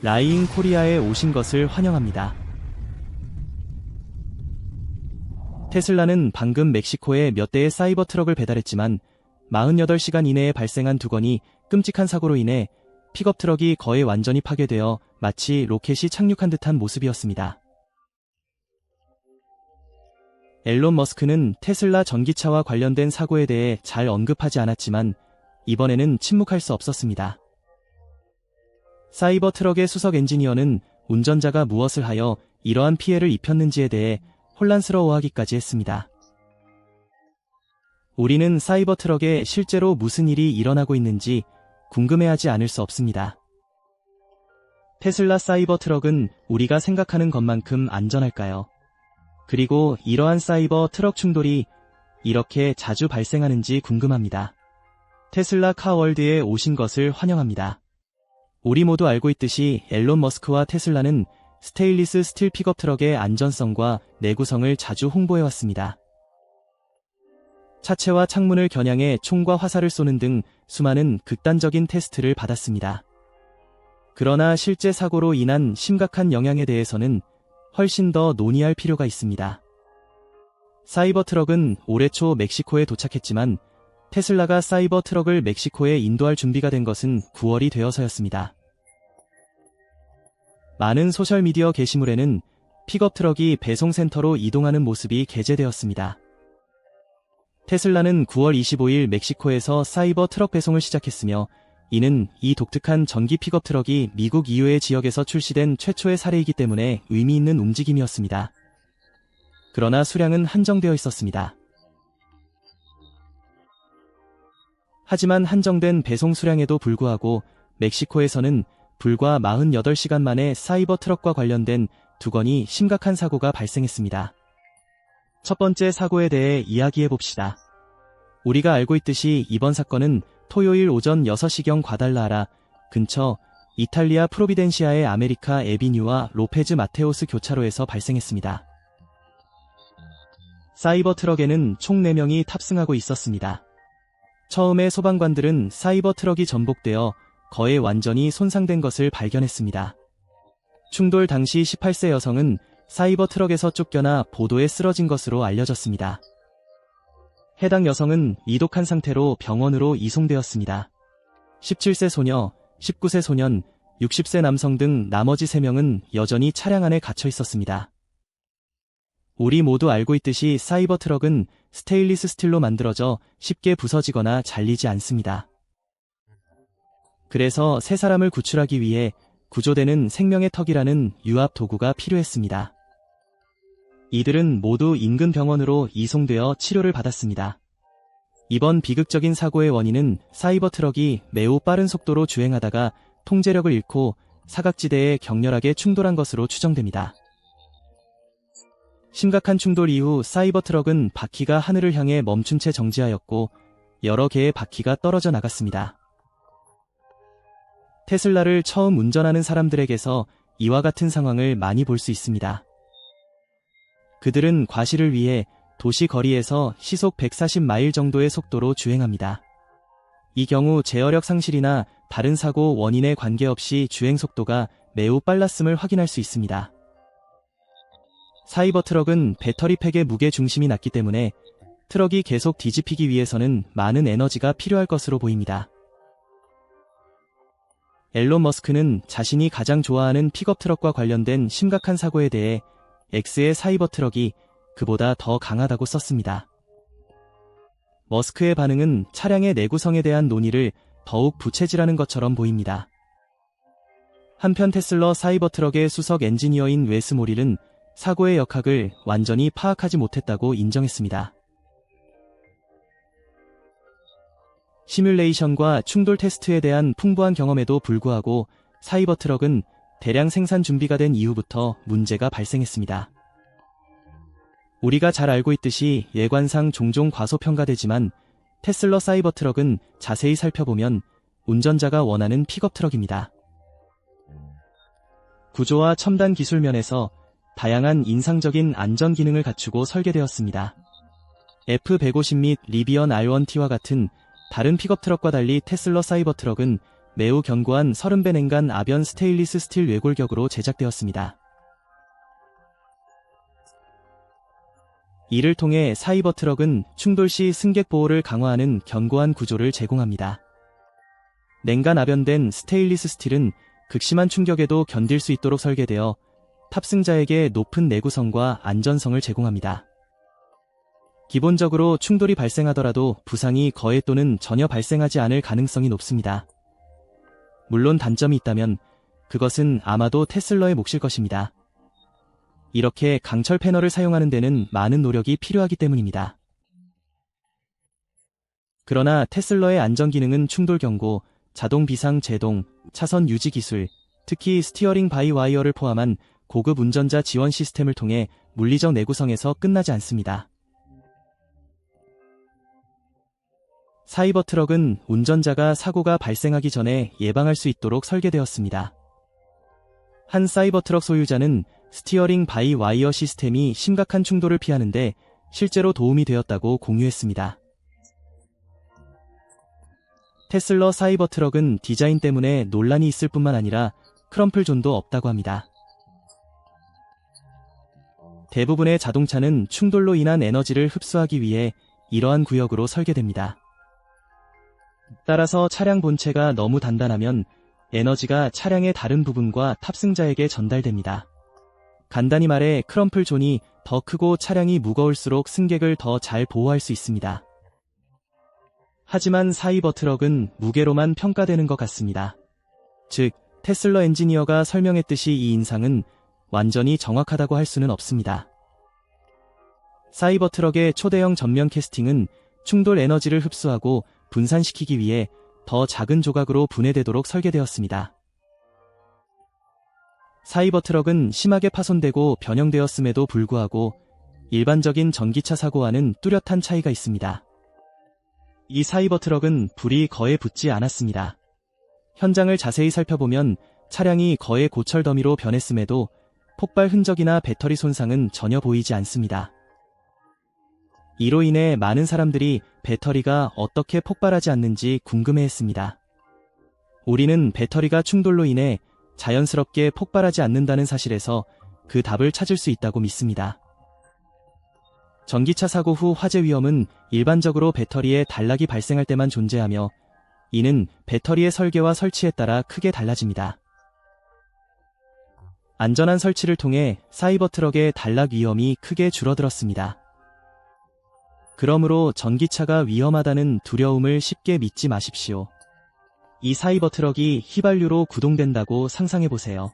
라이잉 코리아에 오신 것을 환영합니다. 테슬라는 방금 멕시코에 몇 대의 사이버 트럭을 배달했지만 48시간 이내에 발생한 두 건이 끔찍한 사고로 인해 픽업 트럭이 거의 완전히 파괴되어 마치 로켓이 착륙한 듯한 모습이었습니다. 앨런 머스크는 테슬라 전기차와 관련된 사고에 대해 잘 언급하지 않았지만 이번에는 침묵할 수 없었습니다. 사이버 트럭의 수석 엔지니어는 운전자가 무엇을 하여 이러한 피해를 입혔는지에 대해 혼란스러워하기까지 했습니다. 우리는 사이버 트럭에 실제로 무슨 일이 일어나고 있는지 궁금해하지 않을 수 없습니다. 테슬라 사이버 트럭은 우리가 생각하는 것만큼 안전할까요? 그리고 이러한 사이버 트럭 충돌이 이렇게 자주 발생하는지 궁금합니다. 테슬라 카월드에 오신 것을 환영합니다. 우리 모두 알고 있듯이 앨런 머스크와 테슬라는 스테인리스 스틸 픽업 트럭의 안전성과 내구성을 자주 홍보해왔습니다. 차체와 창문을 겨냥해 총과 화살을 쏘는 등 수많은 극단적인 테스트를 받았습니다. 그러나 실제 사고로 인한 심각한 영향에 대해서는 훨씬 더 논의할 필요가 있습니다. 사이버 트럭은 올해 초 멕시코에 도착했지만 테슬라가 사이버 트럭을 멕시코에 인도할 준비가 된 것은 9월이 되어서였습니다. 많은 소셜미디어 게시물에는 픽업 트럭이 배송센터로 이동하는 모습이 게재되었습니다. 테슬라는 9월 25일 멕시코에서 사이버 트럭 배송을 시작했으며 이는 이 독특한 전기 픽업 트럭이 미국 이외의 지역에서 출시된 최초의 사례이기 때문에 의미 있는 움직임이었습니다. 그러나 수량은 한정되어 있었습니다. 하지만 한정된 배송 수량에도 불구하고 멕시코에서는 불과 48시간 만에 사이버 트럭과 관련된 두 건이 심각한 사고가 발생했습니다. 첫 번째 사고에 대해 이야기해 봅시다. 우리가 알고 있듯이 이번 사건은 토요일 오전 6시경 과달라라 근처 이탈리아 프로비덴시아의 아메리카 에비뉴와 로페즈 마테오스 교차로에서 발생했습니다. 사이버 트럭에는 총 4명이 탑승하고 있었습니다. 처음에 소방관들은 사이버 트럭이 전복되어 거의 완전히 손상된 것을 발견했습니다. 충돌 당시 18세 여성은 사이버 트럭에서 쫓겨나 보도에 쓰러진 것으로 알려졌습니다. 해당 여성은 이독한 상태로 병원으로 이송되었습니다. 17세 소녀, 19세 소년, 60세 남성 등 나머지 3명은 여전히 차량 안에 갇혀 있었습니다. 우리 모두 알고 있듯이 사이버 트럭은 스테인리스 스틸로 만들어져 쉽게 부서지거나 잘리지 않습니다. 그래서 세 사람을 구출하기 위해 구조되는 생명의 턱이라는 유압 도구가 필요했습니다. 이들은 모두 인근 병원으로 이송되어 치료를 받았습니다. 이번 비극적인 사고의 원인은 사이버 트럭이 매우 빠른 속도로 주행하다가 통제력을 잃고 사각지대에 격렬하게 충돌한 것으로 추정됩니다. 심각한 충돌 이후 사이버 트럭은 바퀴가 하늘을 향해 멈춘 채 정지하였고 여러 개의 바퀴가 떨어져 나갔습니다. 테슬라를 처음 운전하는 사람들에게서 이와 같은 상황을 많이 볼 수 있습니다. 그들은 과실을 위해 도시 거리에서 시속 140마일 정도의 속도로 주행합니다. 이 경우 제어력 상실이나 다른 사고 원인에 관계없이 주행 속도가 매우 빨랐음을 확인할 수 있습니다. 사이버 트럭은 배터리 팩의 무게 중심이 낮기 때문에 트럭이 계속 뒤집히기 위해서는 많은 에너지가 필요할 것으로 보입니다. 앨런 머스크는 자신이 가장 좋아하는 픽업 트럭과 관련된 심각한 사고에 대해 X의 사이버 트럭이 그보다 더 강하다고 썼습니다. 머스크의 반응은 차량의 내구성에 대한 논의를 더욱 부채질하는 것처럼 보입니다. 한편 테슬러 사이버 트럭의 수석 엔지니어인 웨스 모릴은 사고의 역학을 완전히 파악하지 못했다고 인정했습니다. 시뮬레이션과 충돌 테스트에 대한 풍부한 경험에도 불구하고 사이버 트럭은 대량 생산 준비가 된 이후부터 문제가 발생했습니다. 우리가 잘 알고 있듯이 예관상 종종 과소평가되지만 테슬러 사이버 트럭은 자세히 살펴보면 운전자가 원하는 픽업 트럭입니다. 구조와 첨단 기술 면에서 다양한 인상적인 안전 기능을 갖추고 설계되었습니다. F150 및 리비언 R1T와 같은 다른 픽업 트럭과 달리 테슬러 사이버 트럭은 매우 견고한 30배 냉간 아변 스테인리스 스틸 외골격으로 제작되었습니다. 이를 통해 사이버 트럭은 충돌 시 승객 보호를 강화하는 견고한 구조를 제공합니다. 냉간 아변된 스테인리스 스틸은 극심한 충격에도 견딜 수 있도록 설계되어 탑승자에게 높은 내구성과 안전성을 제공합니다. 기본적으로 충돌이 발생하더라도 부상이 거의 또는 전혀 발생하지 않을 가능성이 높습니다. 물론 단점이 있다면 그것은 아마도 테슬러의 몫일 것입니다. 이렇게 강철 패널을 사용하는 데는 많은 노력이 필요하기 때문입니다. 그러나 테슬러의 안전 기능은 충돌 경고, 자동 비상 제동, 차선 유지 기술, 특히 스티어링 바이 와이어를 포함한 고급 운전자 지원 시스템을 통해 물리적 내구성에서 끝나지 않습니다. 사이버 트럭은 운전자가 사고가 발생하기 전에 예방할 수 있도록 설계되었습니다. 한 사이버 트럭 소유자는 스티어링 바이 와이어 시스템이 심각한 충돌을 피하는데 실제로 도움이 되었다고 공유했습니다. 테슬러 사이버 트럭은 디자인 때문에 논란이 있을 뿐만 아니라 크럼플 존도 없다고 합니다. 대부분의 자동차는 충돌로 인한 에너지를 흡수하기 위해 이러한 구역으로 설계됩니다. 따라서 차량 본체가 너무 단단하면 에너지가 차량의 다른 부분과 탑승자에게 전달됩니다. 간단히 말해 크럼플 존이 더 크고 차량이 무거울수록 승객을 더 잘 보호할 수 있습니다. 하지만 사이버 트럭은 무게로만 평가되는 것 같습니다. 즉, 테슬러 엔지니어가 설명했듯이 이 인상은 완전히 정확하다고 할 수는 없습니다. 사이버 트럭의 초대형 전면 캐스팅은 충돌 에너지를 흡수하고 분산시키기 위해 더 작은 조각으로 분해되도록 설계되었습니다. 사이버 트럭은 심하게 파손되고 변형되었음에도 불구하고 일반적인 전기차 사고와는 뚜렷한 차이가 있습니다. 이 사이버 트럭은 불이 거의 붙지 않았습니다. 현장을 자세히 살펴보면 차량이 거의 고철 더미로 변했음에도 폭발 흔적이나 배터리 손상은 전혀 보이지 않습니다. 이로 인해 많은 사람들이 배터리가 어떻게 폭발하지 않는지 궁금해했습니다. 우리는 배터리가 충돌로 인해 자연스럽게 폭발하지 않는다는 사실에서 그 답을 찾을 수 있다고 믿습니다. 전기차 사고 후 화재 위험은 일반적으로 배터리에 단락이 발생할 때만 존재하며 이는 배터리의 설계와 설치에 따라 크게 달라집니다. 안전한 설치를 통해 사이버 트럭의 단락 위험이 크게 줄어들었습니다. 그러므로 전기차가 위험하다는 두려움을 쉽게 믿지 마십시오. 이 사이버 트럭이 휘발유로 구동된다고 상상해보세요.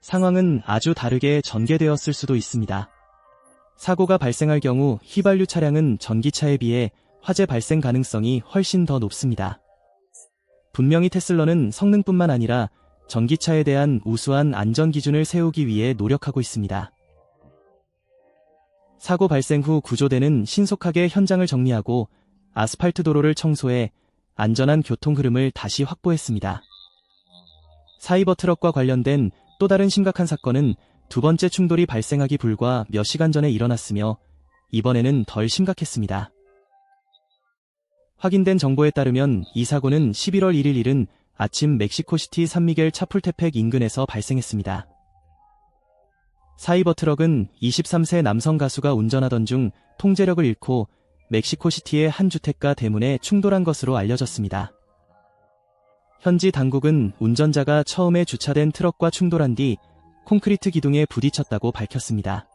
상황은 아주 다르게 전개되었을 수도 있습니다. 사고가 발생할 경우 휘발유 차량은 전기차에 비해 화재 발생 가능성이 훨씬 더 높습니다. 분명히 테슬러는 성능뿐만 아니라 전기차에 대한 우수한 안전 기준을 세우기 위해 노력하고 있습니다. 사고 발생 후 구조대는 신속하게 현장을 정리하고 아스팔트 도로를 청소해 안전한 교통 흐름을 다시 확보했습니다. 사이버 트럭과 관련된 또 다른 심각한 사건은 두 번째 충돌이 발생하기 불과 몇 시간 전에 일어났으며 이번에는 덜 심각했습니다. 확인된 정보에 따르면 이 사고는 11월 1일 이른 아침 멕시코시티 산미겔 차풀테펙 인근에서 발생했습니다. 사이버 트럭은 23세 남성 가수가 운전하던 중 통제력을 잃고 멕시코시티의 한 주택가 대문에 충돌한 것으로 알려졌습니다. 현지 당국은 운전자가 처음에 주차된 트럭과 충돌한 뒤 콘크리트 기둥에 부딪혔다고 밝혔습니다.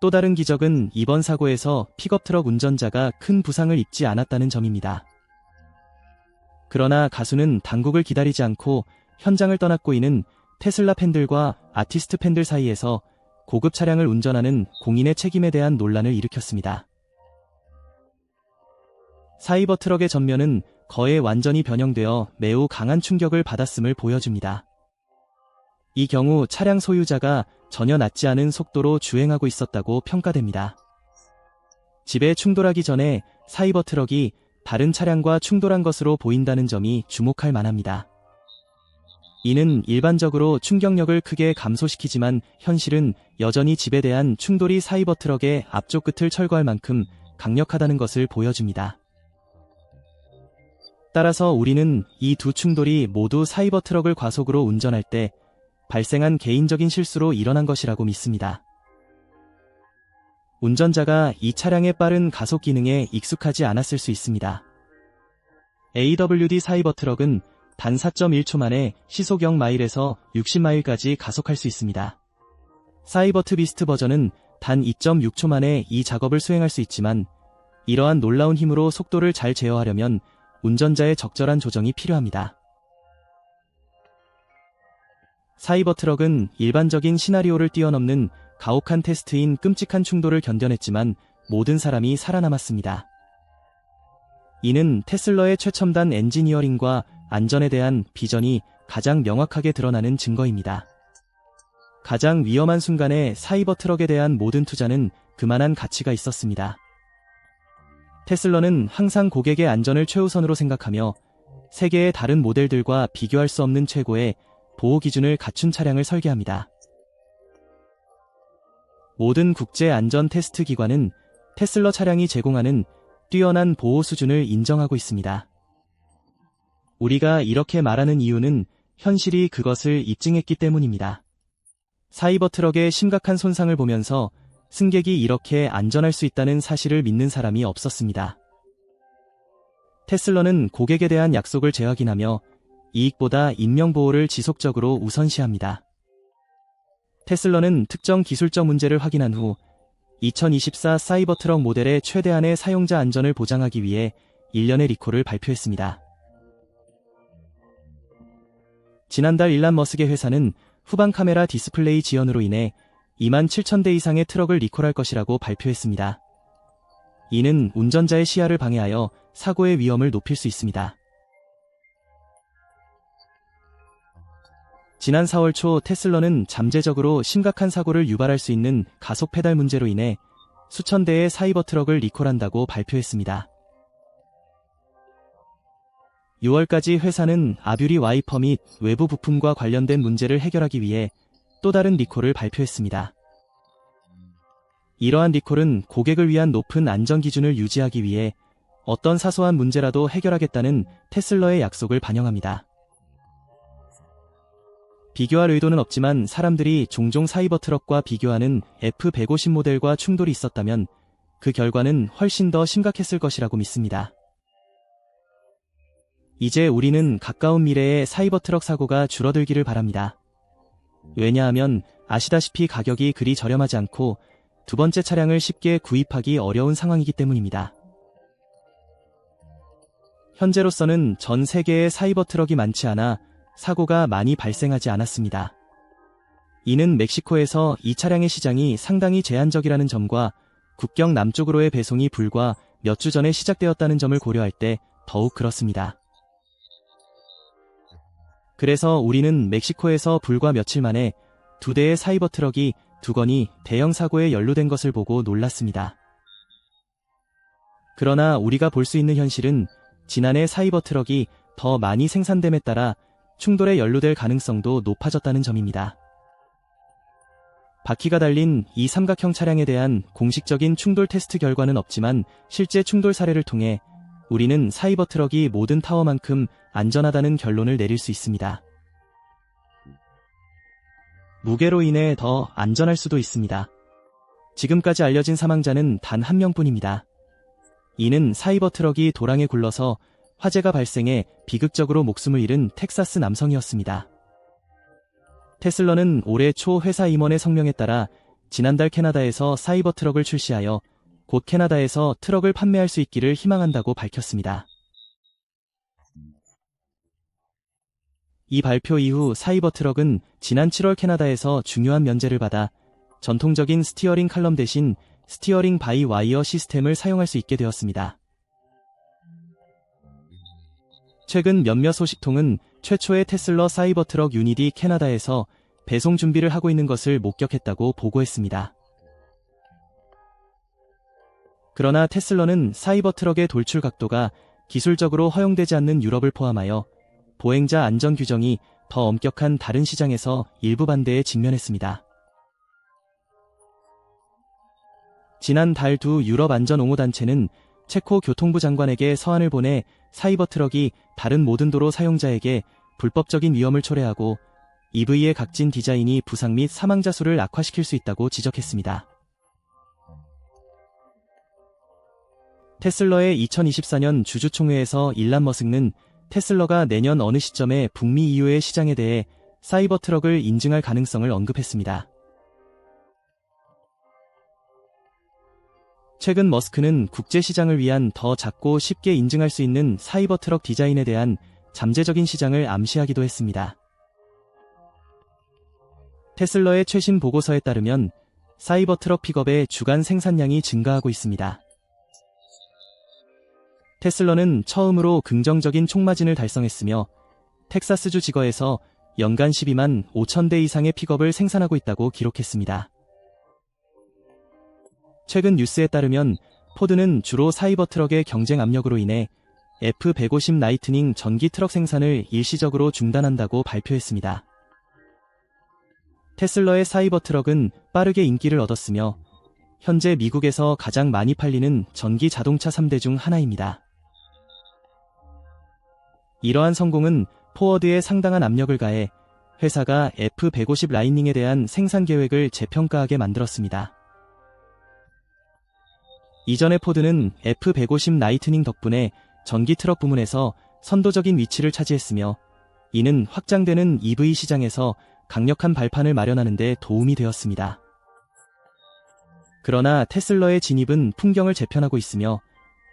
또 다른 기적은 이번 사고에서 픽업 트럭 운전자가 큰 부상을 입지 않았다는 점입니다. 그러나 가수는 당국을 기다리지 않고 현장을 떠났고 이는 테슬라 팬들과 아티스트 팬들 사이에서 고급 차량을 운전하는 공인의 책임에 대한 논란을 일으켰습니다. 사이버 트럭의 전면은 거의 완전히 변형되어 매우 강한 충격을 받았음을 보여줍니다. 이 경우 차량 소유자가 전혀 낮지 않은 속도로 주행하고 있었다고 평가됩니다. 집에 충돌하기 전에 사이버 트럭이 다른 차량과 충돌한 것으로 보인다는 점이 주목할 만합니다. 이는 일반적으로 충격력을 크게 감소시키지만 현실은 여전히 집에 대한 충돌이 사이버 트럭의 앞쪽 끝을 철거할 만큼 강력하다는 것을 보여줍니다. 따라서 우리는 이 두 충돌이 모두 사이버 트럭을 과속으로 운전할 때 발생한 개인적인 실수로 일어난 것이라고 믿습니다. 운전자가 이 차량의 빠른 가속 기능에 익숙하지 않았을 수 있습니다. AWD 사이버 트럭은 단 4.1초 만에 시속 0마일에서 60마일까지 가속할 수 있습니다. 사이버트 비스트 버전은 단 2.6초 만에 이 작업을 수행할 수 있지만 이러한 놀라운 힘으로 속도를 잘 제어하려면 운전자의 적절한 조정이 필요합니다. 사이버 트럭은 일반적인 시나리오를 뛰어넘는 가혹한 테스트인 끔찍한 충돌을 견뎌냈지만 모든 사람이 살아남았습니다. 이는 테슬러의 최첨단 엔지니어링과 안전에 대한 비전이 가장 명확하게 드러나는 증거입니다. 가장 위험한 순간에 사이버 트럭에 대한 모든 투자는 그만한 가치가 있었습니다. 테슬러는 항상 고객의 안전을 최우선으로 생각하며 세계의 다른 모델들과 비교할 수 없는 최고의 보호 기준을 갖춘 차량을 설계합니다. 모든 국제 안전 테스트 기관은 테슬러 차량이 제공하는 뛰어난 보호 수준을 인정하고 있습니다. 우리가 이렇게 말하는 이유는 현실이 그것을 입증했기 때문입니다. 사이버 트럭의 심각한 손상을 보면서 승객이 이렇게 안전할 수 있다는 사실을 믿는 사람이 없었습니다. 테슬러는 고객에 대한 약속을 재확인하며 이익보다 인명보호를 지속적으로 우선시합니다. 테슬러는 특정 기술적 문제를 확인한 후 2024 사이버 트럭 모델의 최대한의 사용자 안전을 보장하기 위해 1년의 리콜을 발표했습니다. 지난달 일란 머스의 회사는 후방 카메라 디스플레이 지연으로 인해 2만 7천 대 이상의 트럭을 리콜할 것이라고 발표했습니다. 이는 운전자의 시야를 방해하여 사고의 위험을 높일 수 있습니다. 지난 4월 초 테슬러는 잠재적으로 심각한 사고를 유발할 수 있는 가속 페달 문제로 인해 수천 대의 사이버 트럭을 리콜한다고 발표했습니다. 6월까지 회사는 아뷰리 와이퍼 및 외부 부품과 관련된 문제를 해결하기 위해 또 다른 리콜을 발표했습니다. 이러한 리콜은 고객을 위한 높은 안전 기준을 유지하기 위해 어떤 사소한 문제라도 해결하겠다는 테슬러의 약속을 반영합니다. 비교할 의도는 없지만 사람들이 종종 사이버 트럭과 비교하는 F150 모델과 충돌이 있었다면 그 결과는 훨씬 더 심각했을 것이라고 믿습니다. 이제 우리는 가까운 미래에 사이버 트럭 사고가 줄어들기를 바랍니다. 왜냐하면 아시다시피 가격이 그리 저렴하지 않고 두 번째 차량을 쉽게 구입하기 어려운 상황이기 때문입니다. 현재로서는 전 세계에 사이버 트럭이 많지 않아 사고가 많이 발생하지 않았습니다. 이는 멕시코에서 이 차량의 시장이 상당히 제한적이라는 점과 국경 남쪽으로의 배송이 불과 몇 주 전에 시작되었다는 점을 고려할 때 더욱 그렇습니다. 그래서 우리는 멕시코에서 불과 며칠 만에 두 대의 사이버 트럭이 두 건이 대형 사고에 연루된 것을 보고 놀랐습니다. 그러나 우리가 볼 수 있는 현실은 지난해 사이버 트럭이 더 많이 생산됨에 따라 충돌에 연루될 가능성도 높아졌다는 점입니다. 바퀴가 달린 이 삼각형 차량에 대한 공식적인 충돌 테스트 결과는 없지만 실제 충돌 사례를 통해 우리는 사이버 트럭이 모든 타워만큼 안전하다는 결론을 내릴 수 있습니다. 무게로 인해 더 안전할 수도 있습니다. 지금까지 알려진 사망자는 단 한 명뿐입니다. 이는 사이버 트럭이 도랑에 굴러서 화재가 발생해 비극적으로 목숨을 잃은 텍사스 남성이었습니다. 테슬러는 올해 초 회사 임원의 성명에 따라 지난달 캐나다에서 사이버 트럭을 출시하여 곧 캐나다에서 트럭을 판매할 수 있기를 희망한다고 밝혔습니다. 이 발표 이후 사이버 트럭은 지난 7월 캐나다에서 중요한 면제를 받아 전통적인 스티어링 칼럼 대신 스티어링 바이 와이어 시스템을 사용할 수 있게 되었습니다. 최근 몇몇 소식통은 최초의 테슬러 사이버 트럭 유니디 캐나다에서 배송 준비를 하고 있는 것을 목격했다고 보고했습니다. 그러나 테슬러는 사이버 트럭의 돌출 각도가 기술적으로 허용되지 않는 유럽을 포함하여 보행자 안전 규정이 더 엄격한 다른 시장에서 일부 반대에 직면했습니다. 지난 달 두 유럽 안전 옹호 단체는 체코 교통부 장관에게 서한을 보내 사이버 트럭이 다른 모든 도로 사용자에게 불법적인 위험을 초래하고 EV의 각진 디자인이 부상 및 사망자 수를 악화시킬 수 있다고 지적했습니다. 테슬러의 2024년 주주총회에서 일란 머스크는 테슬러가 내년 어느 시점에 북미 이후의 시장에 대해 사이버 트럭을 인증할 가능성을 언급했습니다. 최근 머스크는 국제 시장을 위한 더 작고 쉽게 인증할 수 있는 사이버 트럭 디자인에 대한 잠재적인 시장을 암시하기도 했습니다. 테슬러의 최신 보고서에 따르면 사이버 트럭 픽업의 주간 생산량이 증가하고 있습니다. 테슬러는 처음으로 긍정적인 총마진을 달성했으며 텍사스주 지거에서 연간 12만 5천 대 이상의 픽업을 생산하고 있다고 기록했습니다. 최근 뉴스에 따르면 포드는 주로 사이버 트럭의 경쟁 압력으로 인해 F-150 라이트닝 전기 트럭 생산을 일시적으로 중단한다고 발표했습니다. 테슬러의 사이버 트럭은 빠르게 인기를 얻었으며 현재 미국에서 가장 많이 팔리는 전기 자동차 3대 중 하나입니다. 이러한 성공은 포워드에 상당한 압력을 가해 회사가 F-150 라이닝에 대한 생산 계획을 재평가하게 만들었습니다. 이전에 포드는 F-150 라이트닝 덕분에 전기 트럭 부문에서 선도적인 위치를 차지했으며 이는 확장되는 EV 시장에서 강력한 발판을 마련하는 데 도움이 되었습니다. 그러나 테슬러의 진입은 풍경을 재편하고 있으며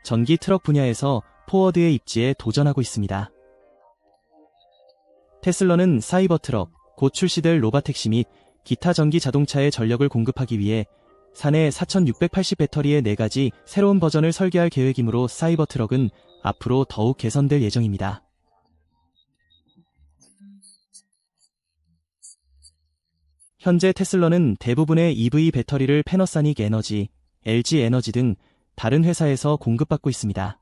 전기 트럭 분야에서 포워드의 입지에 도전하고 있습니다. 테슬러는 사이버 트럭, 곧 출시될 로바택시 및 기타 전기 자동차의 전력을 공급하기 위해 사내 4680 배터리의 4가지 새로운 버전을 설계할 계획이므로 사이버 트럭은 앞으로 더욱 개선될 예정입니다. 현재 테슬러는 대부분의 EV 배터리를 패너사닉 에너지, LG 에너지 등 다른 회사에서 공급받고 있습니다.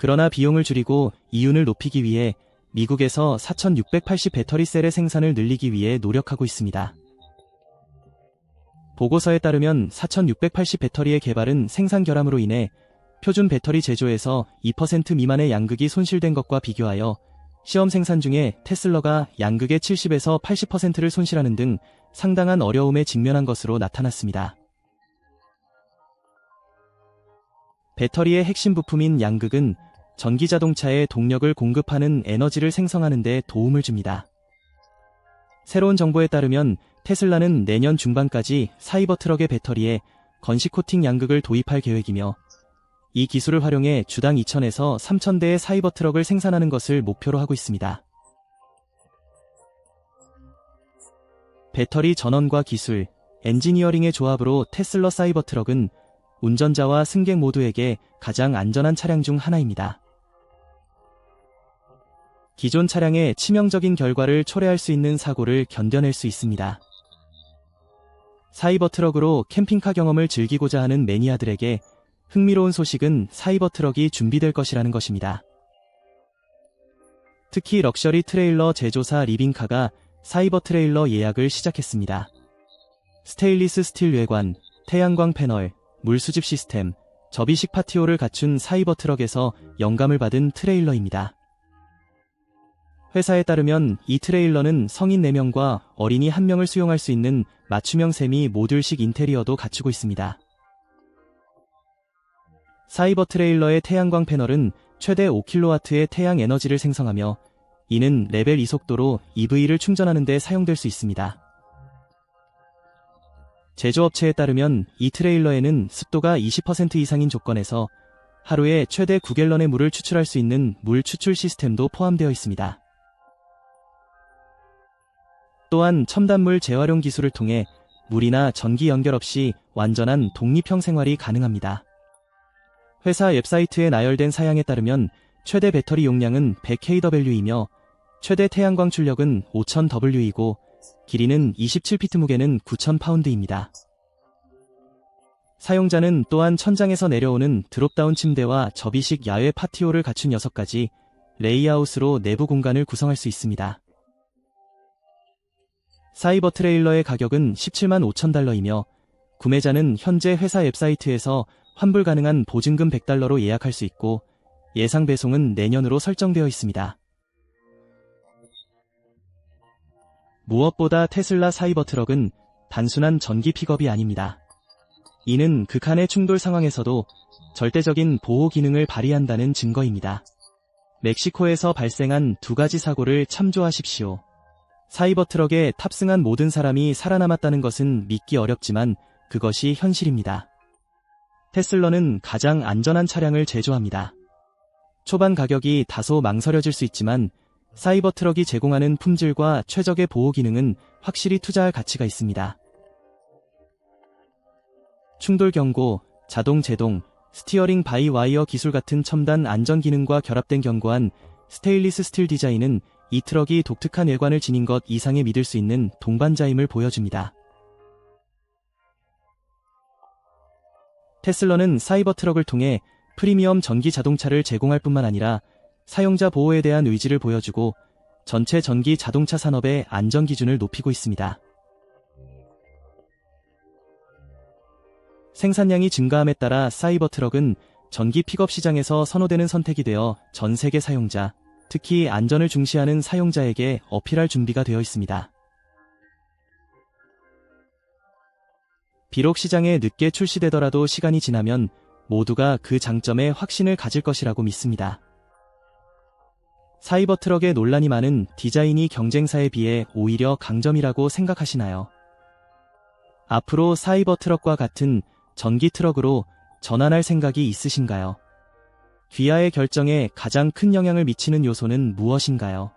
그러나 비용을 줄이고 이윤을 높이기 위해 미국에서 4680 배터리 셀의 생산을 늘리기 위해 노력하고 있습니다. 보고서에 따르면 4680 배터리의 개발은 생산 결함으로 인해 표준 배터리 제조에서 2% 미만의 양극이 손실된 것과 비교하여 시험 생산 중에 테슬러가 양극의 70에서 80%를 손실하는 등 상당한 어려움에 직면한 것으로 나타났습니다. 배터리의 핵심 부품인 양극은 전기자동차에 동력을 공급하는 에너지를 생성하는 데 도움을 줍니다. 새로운 정보에 따르면 테슬라는 내년 중반까지 사이버 트럭의 배터리에 건식 코팅 양극을 도입할 계획이며 이 기술을 활용해 주당 2,000에서 3,000대의 사이버 트럭을 생산하는 것을 목표로 하고 있습니다. 배터리 전원과 기술, 엔지니어링의 조합으로 테슬러 사이버 트럭은 운전자와 승객 모두에게 가장 안전한 차량 중 하나입니다. 기존 차량의 치명적인 결과를 초래할 수 있는 사고를 견뎌낼 수 있습니다. 사이버 트럭으로 캠핑카 경험을 즐기고자 하는 매니아들에게 흥미로운 소식은 사이버 트럭이 준비될 것이라는 것입니다. 특히 럭셔리 트레일러 제조사 리빙카가 사이버 트레일러 예약을 시작했습니다. 스테인리스 스틸 외관, 태양광 패널, 물수집 시스템, 접이식 파티오를 갖춘 사이버 트럭에서 영감을 받은 트레일러입니다. 회사에 따르면 이 트레일러는 성인 4명과 어린이 1명을 수용할 수 있는 맞춤형 세미 모듈식 인테리어도 갖추고 있습니다. 사이버 트레일러의 태양광 패널은 최대 5kW의 태양 에너지를 생성하며 이는 레벨 2속도로 EV를 충전하는 데 사용될 수 있습니다. 제조업체에 따르면 이 트레일러에는 습도가 20% 이상인 조건에서 하루에 최대 9갤런의 물을 추출할 수 있는 물 추출 시스템도 포함되어 있습니다. 또한 첨단물 재활용 기술을 통해 물이나 전기 연결 없이 완전한 독립형 생활이 가능합니다. 회사 웹사이트에 나열된 사양에 따르면 최대 배터리 용량은 100kW이며 최대 태양광 출력은 5000W이고 길이는 27피트 무게는 9000파운드입니다. 사용자는 또한 천장에서 내려오는 드롭다운 침대와 접이식 야외 파티오를 갖춘 6가지 레이아웃으로 내부 공간을 구성할 수 있습니다. 사이버 트레일러의 가격은 17만 5천 달러이며 구매자는 현재 회사 웹사이트에서 환불 가능한 보증금 100달러로 예약할 수 있고 예상 배송은 내년으로 설정되어 있습니다. 무엇보다 테슬라 사이버 트럭은 단순한 전기 픽업이 아닙니다. 이는 극한의 충돌 상황에서도 절대적인 보호 기능을 발휘한다는 증거입니다. 멕시코에서 발생한 두 가지 사고를 참조하십시오. 사이버 트럭에 탑승한 모든 사람이 살아남았다는 것은 믿기 어렵지만 그것이 현실입니다. 테슬러는 가장 안전한 차량을 제조합니다. 초반 가격이 다소 망설여질 수 있지만 사이버 트럭이 제공하는 품질과 최적의 보호 기능은 확실히 투자할 가치가 있습니다. 충돌 경고, 자동 제동, 스티어링 바이 와이어 기술 같은 첨단 안전 기능과 결합된 견고한 스테인리스 스틸 디자인은 이 트럭이 독특한 외관을 지닌 것 이상의 믿을 수 있는 동반자임을 보여줍니다. 테슬러는 사이버 트럭을 통해 프리미엄 전기 자동차를 제공할 뿐만 아니라 사용자 보호에 대한 의지를 보여주고 전체 전기 자동차 산업의 안전 기준을 높이고 있습니다. 생산량이 증가함에 따라 사이버 트럭은 전기 픽업 시장에서 선호되는 선택이 되어 전 세계 사용자, 특히 안전을 중시하는 사용자에게 어필할 준비가 되어 있습니다. 비록 시장에 늦게 출시되더라도 시간이 지나면 모두가 그 장점에 확신을 가질 것이라고 믿습니다. 사이버 트럭의 논란이 많은 디자인이 경쟁사에 비해 오히려 강점이라고 생각하시나요? 앞으로 사이버 트럭과 같은 전기 트럭으로 전환할 생각이 있으신가요? 귀하의 결정에 가장 큰 영향을 미치는 요소는 무엇인가요?